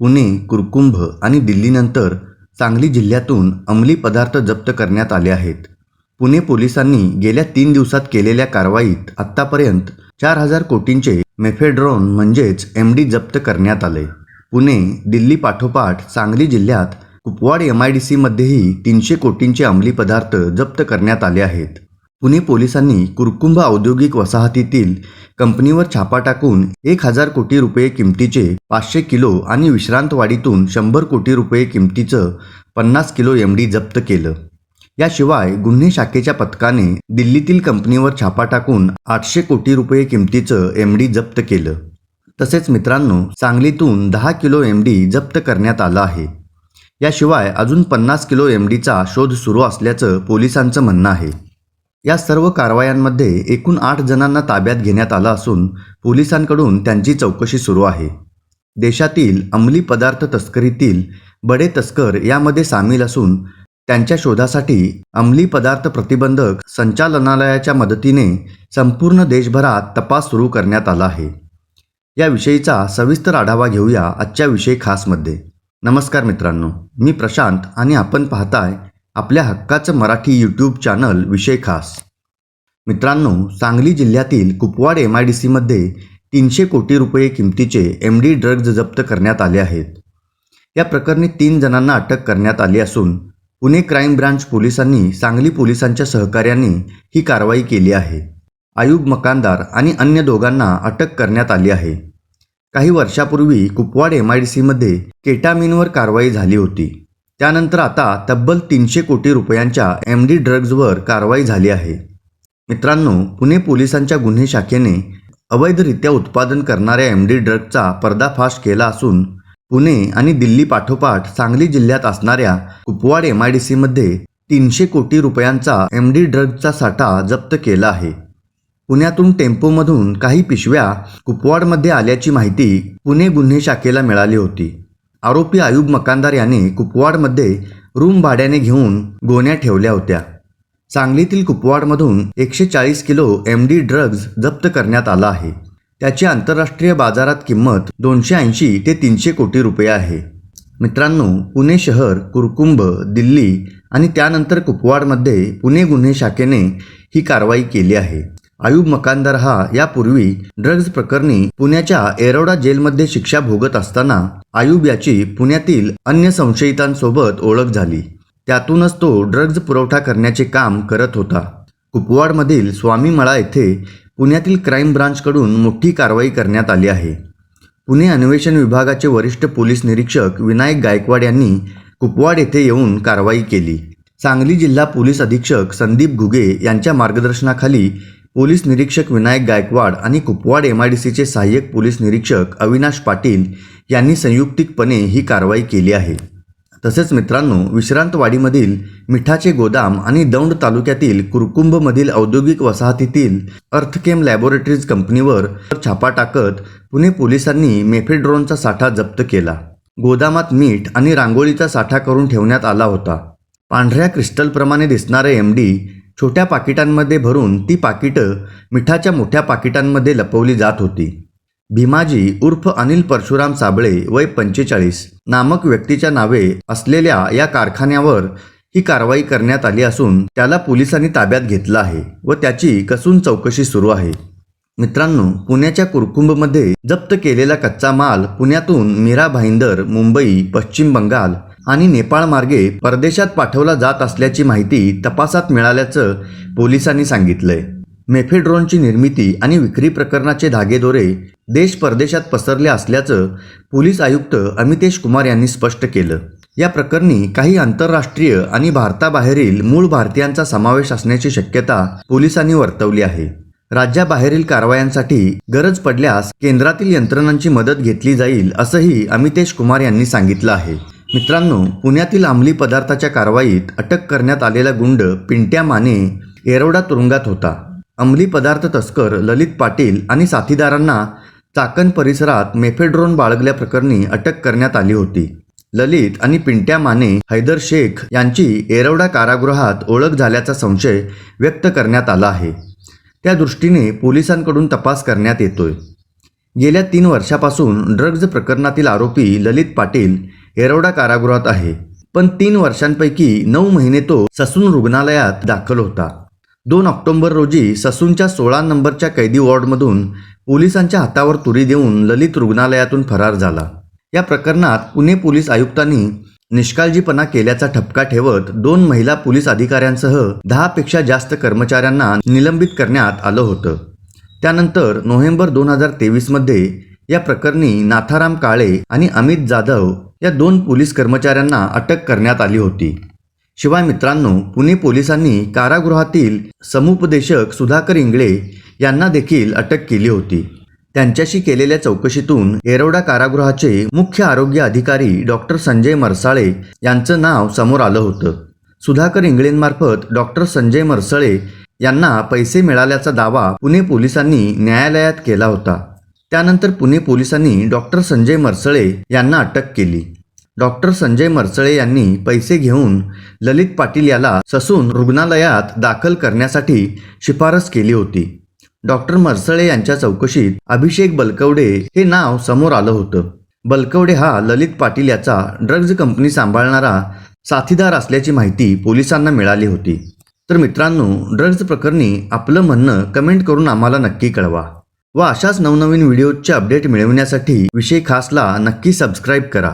पुणे कुरकुंभ आणि दिल्लीनंतर सांगली जिल्ह्यातून अंमली पदार्थ जप्त करण्यात आले आहेत. पुणे पोलिसांनी गेल्या तीन दिवसात केलेल्या कारवाईत आत्तापर्यंत चार हजार कोटींचे मेफेड्रॉन म्हणजेच एम डी जप्त करण्यात आले. पुणे दिल्ली पाठोपाठ सांगली जिल्ह्यात कुपवाड एम आय डी सीमध्येही तीनशे कोटींचे अंमली पदार्थ जप्त करण्यात आले आहेत. पुणे पोलिसांनी कुरकुंभ औद्योगिक वसाहतीतील कंपनीवर छापा टाकून एक हजार कोटी रुपये किमतीचे पाचशे किलो आणि विश्रांतवाडीतून शंभर कोटी रुपये किमतीचं पन्नास किलो एम डी जप्त केलं. याशिवाय गुन्हे शाखेच्या पथकाने दिल्लीतील कंपनीवर छापा टाकून आठशे कोटी रुपये किमतीचं एम डी जप्त केलं. तसेच मित्रांनो सांगलीतून दहा किलो एम डी जप्त करण्यात आलं आहे. याशिवाय अजून पन्नास किलो एम डीचा शोध सुरू असल्याचं पोलिसांचं म्हणणं आहे. या सर्व कारवायांमध्ये एकूण आठ जणांना ताब्यात घेण्यात आलं असून पोलिसांकडून त्यांची चौकशी सुरू आहे. देशातील अंमली पदार्थ तस्करीतील बडे तस्कर यामध्ये सामील असून त्यांच्या शोधासाठी अंमली पदार्थ प्रतिबंधक संचालनालयाच्या मदतीने संपूर्ण देशभरात तपास सुरू करण्यात आला आहे. याविषयीचा सविस्तर आढावा घेऊया आजच्या विषय खासमध्ये. नमस्कार मित्रांनो मी प्रशांत आणि आपण पाहताय आपल्या हक्काचं मराठी यूट्यूब चॅनल विषय खास. मित्रांनो सांगली जिल्ह्यातील कुपवाड एम आय डी सीमध्ये तीनशे कोटी रुपये किमतीचे एम डी ड्रग्ज जप्त करण्यात आले आहेत. या प्रकरणी तीन जणांना अटक करण्यात आली असून पुणे क्राईम ब्रांच पोलिसांनी सांगली पोलिसांच्या सहकार्याने ही कारवाई केली आहे. आयुब मकानदार आणि अन्य दोघांना अटक करण्यात आली आहे. काही वर्षापूर्वी कुपवाड एम आय डी सीमध्ये केटामिनवर कारवाई झाली होती. त्यानंतर आता तब्बल तीनशे कोटी रुपयांच्या एम डी ड्रग्जवर कारवाई झाली आहे. मित्रांनो पुणे पोलिसांच्या गुन्हे शाखेने अवैधरित्या उत्पादन करणाऱ्या एम डी ड्रग्जचा पर्दाफाश केला असून पुणे आणि दिल्ली पाठोपाठ सांगली जिल्ह्यात असणाऱ्या कुपवाड एम आय डी सीमध्ये तीनशे कोटी रुपयांचा एम डी ड्रग्जचा साठा जप्त केला आहे. पुण्यातून टेम्पोमधून काही पिशव्या कुपवाडमध्ये आल्याची माहिती पुणे गुन्हे शाखेला मिळाली होती. आरोपी आयुब मकानदार याने कुपवाडमध्ये रूम भाड्याने घेऊन गोण्या ठेवल्या होत्या. सांगलीतील कुपवाडमधून एकशे चाळीस किलो एम डी ड्रग्ज जप्त करण्यात आला आहे. त्याची आंतरराष्ट्रीय बाजारात किंमत दोनशे ऐंशी ते तीनशे कोटी रुपये आहे. मित्रांनो पुणे शहर कुरकुंभ दिल्ली आणि त्यानंतर कुपवाडमध्ये पुणे गुन्हे शाखेने ही कारवाई केली आहे. आयुब मकानदार हा यापूर्वी ड्रग्ज प्रकरणी पुण्याच्या एरोडा जेलमध्ये शिक्षा भोगत असताना आयुब याची पुण्यातील अन्य संशयितांसोबत ओळख झाली. त्यातूनच तो ड्रग्ज पुरवठा करण्याचे काम करत होता. कुपवाडमधील स्वामीमळा येथे पुण्यातील क्राईम ब्रांचकडून मोठी कारवाई करण्यात आली आहे. पुणे अन्वेषण विभागाचे वरिष्ठ पोलीस निरीक्षक विनायक गायकवाड यांनी कुपवाड येथे येऊन कारवाई केली. सांगली जिल्हा पोलीस अधीक्षक संदीप घुगे यांच्या मार्गदर्शनाखाली पोलीस निरीक्षक विनायक गायकवाड आणि कुपवाड एम आय डी सीचे सहाय्यक पोलीस निरीक्षक अविनाश पाटील यांनी संयुक्तिकपणे ही कारवाई केली आहे. तसेच मित्रांनो विश्रांतवाडीमधील मिठाचे गोदाम आणि दौंड तालुक्यातील कुरकुंभमधील औद्योगिक वसाहतीतील अर्थकेम लॅबोरेटरीज कंपनीवर छापा टाकत पुणे पोलिसांनी मेफेड्रोनचा साठा जप्त केला. गोदामात मीठ आणि रांगोळीचा साठा करून ठेवण्यात आला होता. पांढऱ्या क्रिस्टलप्रमाणे दिसणारे एम डी छोट्या पाकिटांमध्ये भरून ती पाकिटं मिठाच्या मोठ्या पाकिटांमध्ये लपवली जात होती. भीमाजी उर्फ अनिल परशुराम साबळे वय पंचेचाळीस नामक व्यक्तीच्या नावे असलेल्या या कारखान्यावर ही कारवाई करण्यात आली असून त्याला पोलिसांनी ताब्यात घेतलं आहे व त्याची कसून चौकशी सुरू आहे. मित्रांनो पुण्याच्या कुरकुंबमध्ये जप्त केलेला कच्चा माल पुण्यातून मीरा भाईंदर मुंबई पश्चिम बंगाल आणि नेपाळमार्गे परदेशात पाठवला जात असल्याची माहिती तपासात मिळाल्याचं पोलिसांनी सांगितलंय. मेफेड्रोनची निर्मिती आणि विक्री प्रकरणाचे धागेदोरे देश परदेशात पसरले असल्याचं पोलीस आयुक्त अमितेश कुमार यांनी स्पष्ट केलं. या प्रकरणी काही आंतरराष्ट्रीय आणि भारताबाहेरील मूळ भारतीयांचा समावेश असण्याची शक्यता पोलिसांनी वर्तवली आहे. राज्याबाहेरील कारवायांसाठी गरज पडल्यास केंद्रातील यंत्रणांची मदत घेतली जाईल असंही अमितेश कुमार यांनी सांगितलं आहे. मित्रांनो पुण्यातील अंमली पदार्थाच्या कारवाईत अटक करण्यात आलेला गुंड पिंट्या माने येरवडा तुरुंगात होता. अंमली पदार्थ तस्कर ललित पाटील आणि साथीदारांना चाकण परिसरात मेफेड्रोन बाळगल्याप्रकरणी अटक करण्यात आली होती. ललित आणि पिंट्या माने हैदर शेख यांची येरवडा कारागृहात ओळख झाल्याचा संशय व्यक्त करण्यात आला आहे. त्या दृष्टीने पोलिसांकडून तपास करण्यात येतोय. गेल्या तीन वर्षापासून ड्रग्ज प्रकरणातील आरोपी ललित पाटील येरवडा कारागृहात आहे. पण तीन वर्षांपैकी नऊ महिने तो ससून रुग्णालयात दाखल होता. दोन ऑक्टोबर रोजी ससूनच्या सोळा नंबरच्या कैदी वॉर्डमधून पोलिसांच्या हातावर तुरी देऊन ललित रुग्णालयातून फरार झाला. या प्रकरणात पुणे पोलीस आयुक्तांनी निष्काळजीपणा केल्याचा ठपका ठेवत दोन महिला पोलीस अधिकाऱ्यांसह दहापेक्षा जास्त कर्मचाऱ्यांना निलंबित करण्यात आलं होतं. त्यानंतर नोव्हेंबर दोन हजार तेवीसमध्ये या प्रकरणी नाथाराम काळे आणि अमित जाधव या दोन पोलीस कर्मचाऱ्यांना अटक करण्यात आली होती. शिवाय मित्रांनो पुणे पोलिसांनी कारागृहातील समुपदेशक सुधाकर इंगळे यांना देखील अटक केली होती. त्यांच्याशी केलेल्या चौकशीतून येरवडा कारागृहाचे मुख्य आरोग्य अधिकारी डॉक्टर संजय मरसाळे यांचं नाव समोर आलं होतं. सुधाकर इंगळेंमार्फत डॉक्टर संजय मरसळे यांना पैसे मिळाल्याचा दावा पुणे पोलिसांनी न्यायालयात केला होता. त्यानंतर पुणे पोलिसांनी डॉक्टर संजय मरसळे यांना अटक केली. डॉक्टर संजय मरसळे यांनी पैसे घेऊन ललित पाटील याला ससून रुग्णालयात दाखल करण्यासाठी शिफारस केली होती. डॉक्टर मरसळे यांच्या चौकशीत अभिषेक बलकवडे हे नाव समोर आलं होतं. बलकवडे हा ललित पाटील याचा ड्रग्ज कंपनी सांभाळणारा साथीदार असल्याची माहिती पोलिसांना मिळाली होती. तर मित्रांनो ड्रग्ज प्रकरणी आपलं म्हणणं कमेंट करून आम्हाला नक्की कळवा. व अशाच नवनवीन व्हिडिओजचे अपडेट मिळवण्यासाठी विषय खासला नक्की सबस्क्राईब करा.